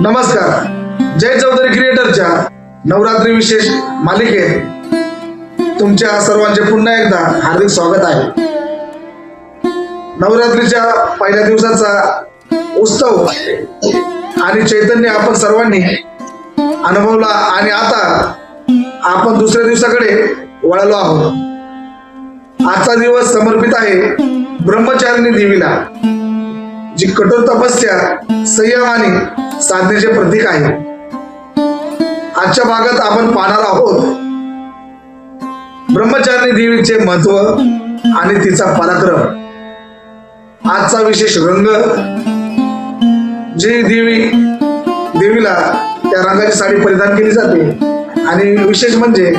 नमस्कार. जय चौधरी क्रिएटरच्या नवरात्री विशेष मालिकेत तुमच्या सर्वांचे पुन्हा एकदा हार्दिक स्वागत आहे. नवरात्रीच्या पहिल्या दिवसाचा उत्सव आणि चैतन्य आपण सर्वांनी अनुभवला आणि आता आपण दुसऱ्या दिवसाकडे वळालो आहोत. आजचा दिवस समर्पित आहे ब्रह्मचारिणी देवीला. जी कठोर तपस्या संयम आणि साधनेचे प्रतीक आहे. आजच्या भागात आपण पाहणार आहोत ब्रह्मचारिणी देवीचे महत्त्व आणि तिचा पराक्रम. आजचा विशेष रंग जी देवी देवीला त्या रंगाची साडी परिधान केली जाते आणि विशेष म्हणजे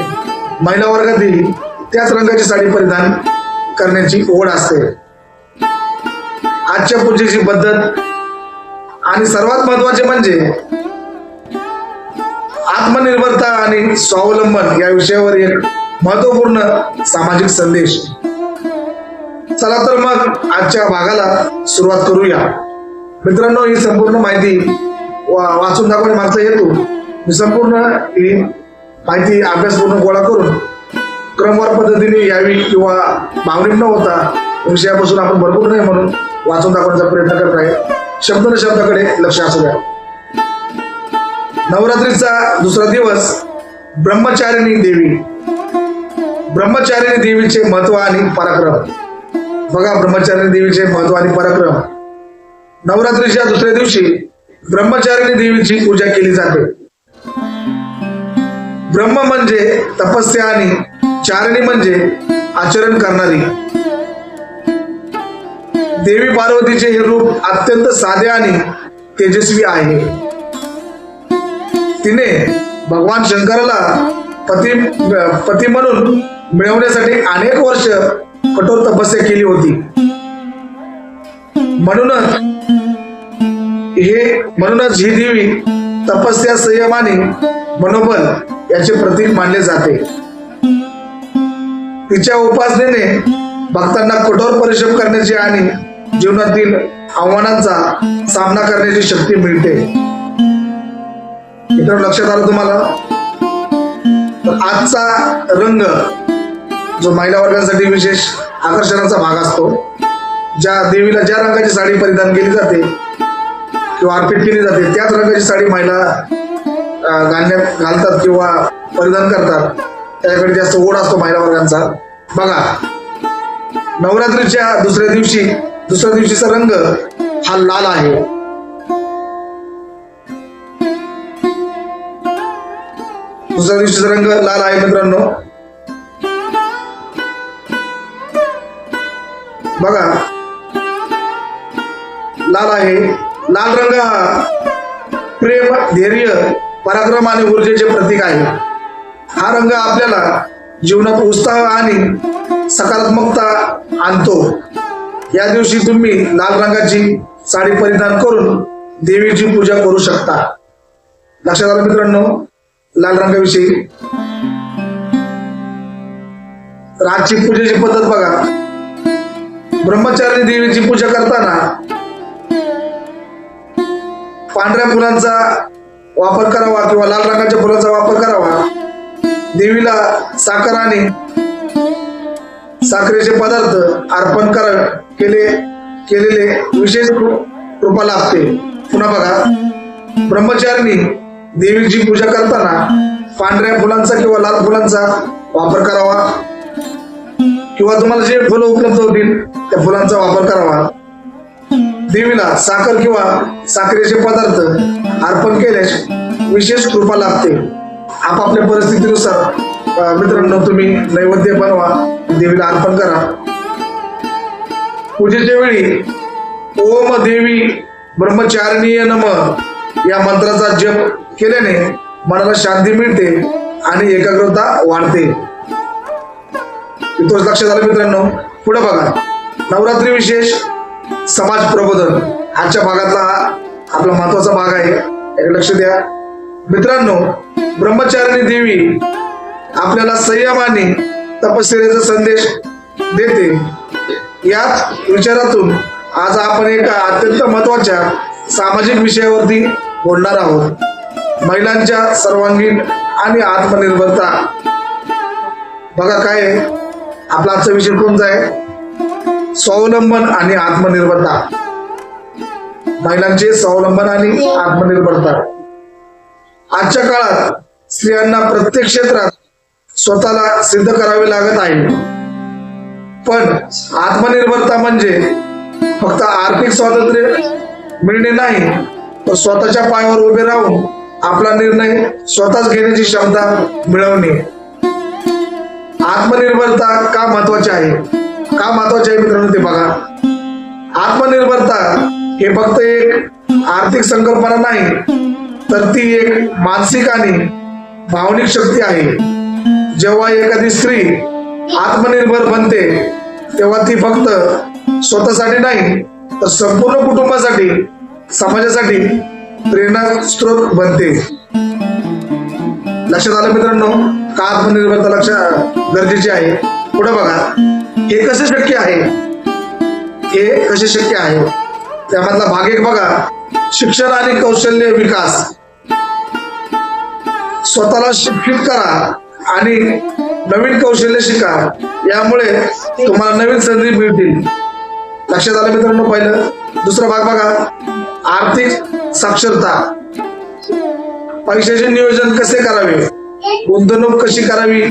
महिला वर्गातील त्याच रंगाची साडी परिधान करण्याची ओढ असते. आजच्या पूजेची पद्धत. आणि सर्वात महत्त्वाचे म्हणजे आत्मनिर्भरता आणि स्वावलंबन या विषयावर एक महत्त्वपूर्ण सामाजिक संदेश. चला तर मग आजच्या भागाला सुरुवात करूया. मित्रांनो ही संपूर्ण माहिती वा- वाचून दाखवणे मागचा हेतू मी संपूर्ण ही माहिती अभ्यासपूर्ण गोळा करून क्रमवार पद्धतीने यावी किंवा भावनिक न होता विषयापासून आपण भरपूर नाही म्हणून वाचून दाखवण्याचा प्रयत्न करत आहे. शब्द न शब्दाकडे लक्ष असू द्या. नवरात्रीचा दुसरा दिवस ब्रह्मचारिणी देवी. ब्रह्मचारिणी देवीचे महत्त्व आणि पराक्रम. बघा ब्रह्मचारिणी देवीचे महत्त्व आणि पराक्रम. नवरात्रीच्या दुसऱ्या दिवशी ब्रह्मचारिणी देवीची पूजा केली जाते. ब्रह्म म्हणजे तपस्या आणि चारणी म्हणजे आचरण करणारी. देवी पार्वतीचे हे रूप अत्यंत साधे आणि तेजस्वी आहे. तिने भगवान शंकराला पती पती म्हणून मिळवण्यासाठी अनेक वर्ष कठोर तपस्या केली होती. म्हणूनच हे म्हणूनच ही देवी तपस्या संयम आणि मनोबल याचे प्रतीक मानले जाते. तिच्या उपासनेने भक्तांना कठोर परिश्रम करण्याची आणि जीवनातील आव्हानांचा सामना करण्याची शक्ती मिळते. मित्रांनो लक्षात आलं तुम्हाला? तर आजचा रंग जो महिला वर्गासाठी विशेष आकर्षणाचा भाग असतो ज्या देवीला ज्या रंगाची साडी परिधान केली जाते किंवा अर्पित केली जाते त्याच रंगाची साडी महिला अं, घालण्यात घालतात किंवा परिधान करतात. त्याच्याकडे जास्त ओढ असतो महिला वर्गांचा. बघा नवरात्रीच्या दुसऱ्या दिवशी दुसऱ्या दिवशीचा रंग हा लाल आहे. दुसऱ्या दिवशीचा रंग लाल आहे मित्रांनो. बघा. लाल आहे. लाल रंग हा प्रेम धैर्य पराक्रम आणि ऊर्जेचे प्रतीक आहे. हा रंग आपल्याला जीवनात उत्साह आणि सकारात्मकता आणतो. या दिवशी तुम्ही लाल रंगाची साडी परिधान करून देवीची पूजा करू शकता. लक्षात आलं मित्रांनो? लाल रंगाविषयी रातची पूजेची पद्धत बघा. ब्रह्मचारी देवीची पूजा करताना पांढऱ्या फुलांचा वापर करावा किंवा लाल रंगाच्या फुलांचा वापर करावा. देवीला साखर आणि साखरेचे पदार्थ अर्पण कर केले केलेले विशेष कृपा लाभते पुन्हा बघा. ब्रह्मचारिणी देवीची पूजा करताना पांढऱ्या फुलांचा किंवा लाल फुलांचा वापर करावा. किंवा तुम्हाला जे फुलं उपलब्ध होतील त्या फुलांचा वापर करावा. देवीला साखर किंवा साखरेचे पदार्थ अर्पण केल्यास विशेष कृपा लागते. आपापल्या परिस्थितीनुसार मित्रांनो तुम्ही नैवेद्य बनवा देवीला अर्पण करा. पूजेच्या वेळी ओम देवी ब्रह्मचारिणीय नम या मंत्राचा जप केल्याने मनाला शांती मिळते आणि एकाग्रता वाढते. इथंच लक्षात आलं मित्रांनो. पुढे बघा. नवरात्री विशेष समाज प्रबोधन. आजच्या भागातला हा आपला महत्त्वाचा भाग आहे. लक्ष द्या. मित्रांनो ब्रह्मचारिणी देवी आपल्याला संयमाने तपश्चर्याचा संदेश देते. याच विचारातून आज आपण एका अत्यंत महत्त्वाच्या सामाजिक विषयावरती बोलणार आहोत. महिलांच्या सर्वांगीण आणि आत्मनिर्भरता. बघा काय आपला आजचा विषय कोणता आहे? स्वावलंबन आणि आत्मनिर्भरता. महिलांचे स्वावलंबन आणि आत्मनिर्भरता. आजच्या काळात स्त्रियांना प्रत्येक क्षेत्रात स्वतःला सिद्ध करावे लागत आहे. पण आत्मनिर्भरता म्हणजे फक्त आर्थिक स्वातंत्र्य मिळणे नाही तर स्वतःच्या पायावर उभे राहून आपला निर्णय स्वतःच घेण्याची क्षमता मिळवणे. आत्मनिर्भरता का महत्वाची आहे? का महत्वाची आहे मित्रांनो ते बघा. आत्मनिर्भरता हे फक्त एक आर्थिक संकल्पना नाही तर ती एक मानसिक आणि भावनिक शक्ती आहे. जेव्हा एखादी स्त्री आत्मनिर्भर बनते तेव्हा ती फक्त स्वतःसाठी नाही तर संपूर्ण कुटुंबासाठी समाजासाठी प्रेरणा स्रोत बनते. लक्षात आलं मित्रांनो? का आत्मनिर्भरता लक्षात गरजेची आहे? पुढे बघा. हे कसे शक्य आहे? हे कसे शक्य आहे? त्यामधला भाग एक बघा. शिक्षण आणि कौशल्य विकास. स्वतःला शिक्षित करा आणि नवीन कौशल्य शिका. यामुळे तुम्हाला नवीन संधी मिळतील. लक्षात आलं मित्रांनो पहिलं? दुसरा भाग बघा. आर्थिक साक्षरता. पैशाचे नियोजन कसे करावे? गुंतवणूक कशी करावी?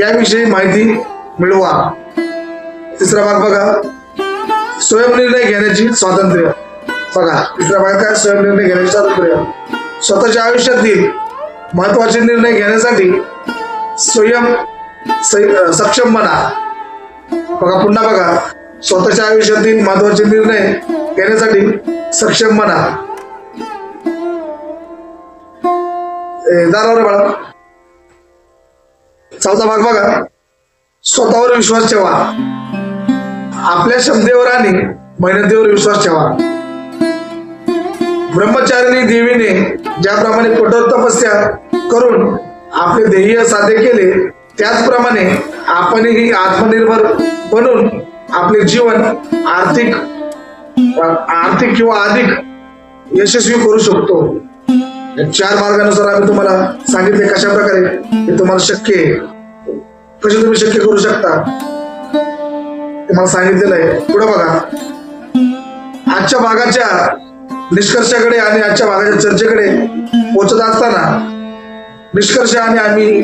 याविषयी माहिती मिळवा. तिसरा भाग बघा. स्वयंनिर्णय घेण्याची स्वातंत्र्य. बघा तिसरा भाग काय? स्वयंनिर्णय घेण्याची स्वातंत्र्य. स्वतःच्या आयुष्यातील महत्त्वाचे निर्णय घेण्यासाठी स्वयं सक्षम बना. बघा पुन्हा बघा. स्वतःच्या आयुष्यातील महत्त्वाचे निर्णय घेण्यासाठी सक्षम बना. ए, दारावर बाळा. चौथा भाग बघा. स्वतःवर विश्वास ठेवा. आपल्या क्षमतेवर आणि मेहनतीवर विश्वास ठेवा. ब्रह्मचारिणी देवीने ज्याप्रमाणे कठोर तपस्या करून आपले ध्येय साध्य केले त्याचप्रमाणे आपणही आत्मनिर्भर बनून आपले जीवन आर्थिक आर्थिक किंवा अधिक यशस्वी करू शकतो. चार मार्गानुसार आम्ही तुम्हाला सांगितले कशा प्रकारे हे तुम्हाला शक्य आहे. कसे तुम्ही शक्य करू शकता? तुम्हाला सांगितलेलं आहे. पुढे बघा. आजच्या भागाच्या निष्कर्षाकडे आणि आजच्या भागाच्या चर्चेकडे पोहोचत असताना निष्कर्ष आणि आम्ही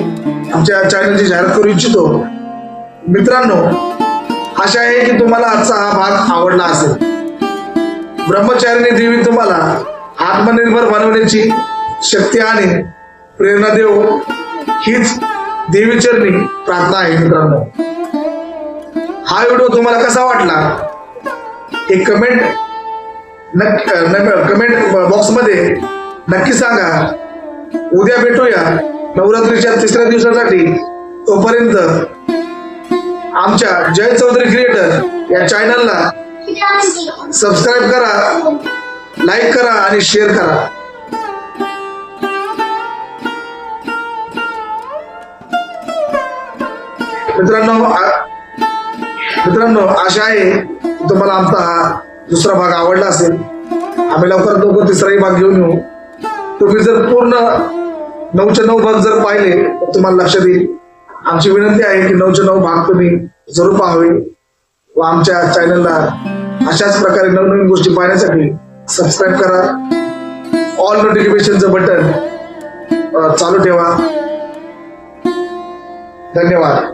आमच्या चॅनलची जाहिरात करू इच्छितो. मित्रांनो आशा आहे की तुम्हाला आजचा हा भाग आवडला असेल. ब्रह्मचारिणी देवी तुम्हाला आत्मनिर्भर बनवण्याची शक्ती आणि प्रेरणा देऊ हीच देवीचरणी प्रार्थना आहे मित्रांनो. हा व्हिडिओ तुम्हाला कसा वाटला? हे कमेंट कमेंट बॉक्समध्ये नक्की सांगा. उद्या भेटूया. नवरात्रीच्या तिसऱ्या दिवसासाठी. तोपर्यंत आमच्या जय चौधरी क्रिएटर या चॅनलला सबस्क्राईब करा लाईक करा आणि शेअर करा. मित्रांनो मित्रांनो आशा आहे की तुम्हाला आमचा हा दुसरा भाग आवडला असेल. आम्ही लवकरात लवकर तिसराही भाग घेऊन येऊ. तुम्ही जर पूर्ण नऊचे नऊ भाग जर पाहिले तर तुम्हाला लक्षात येईल. आमची विनंती आहे की नऊचे नऊ भाग तुम्ही जरूर पाहावे व आमच्या चॅनलला अशाच प्रकारे नवनवीन गोष्टी पाहण्यासाठी सबस्क्राईब करा. ऑल नोटिफिकेशनचं बटन चालू ठेवा. धन्यवाद.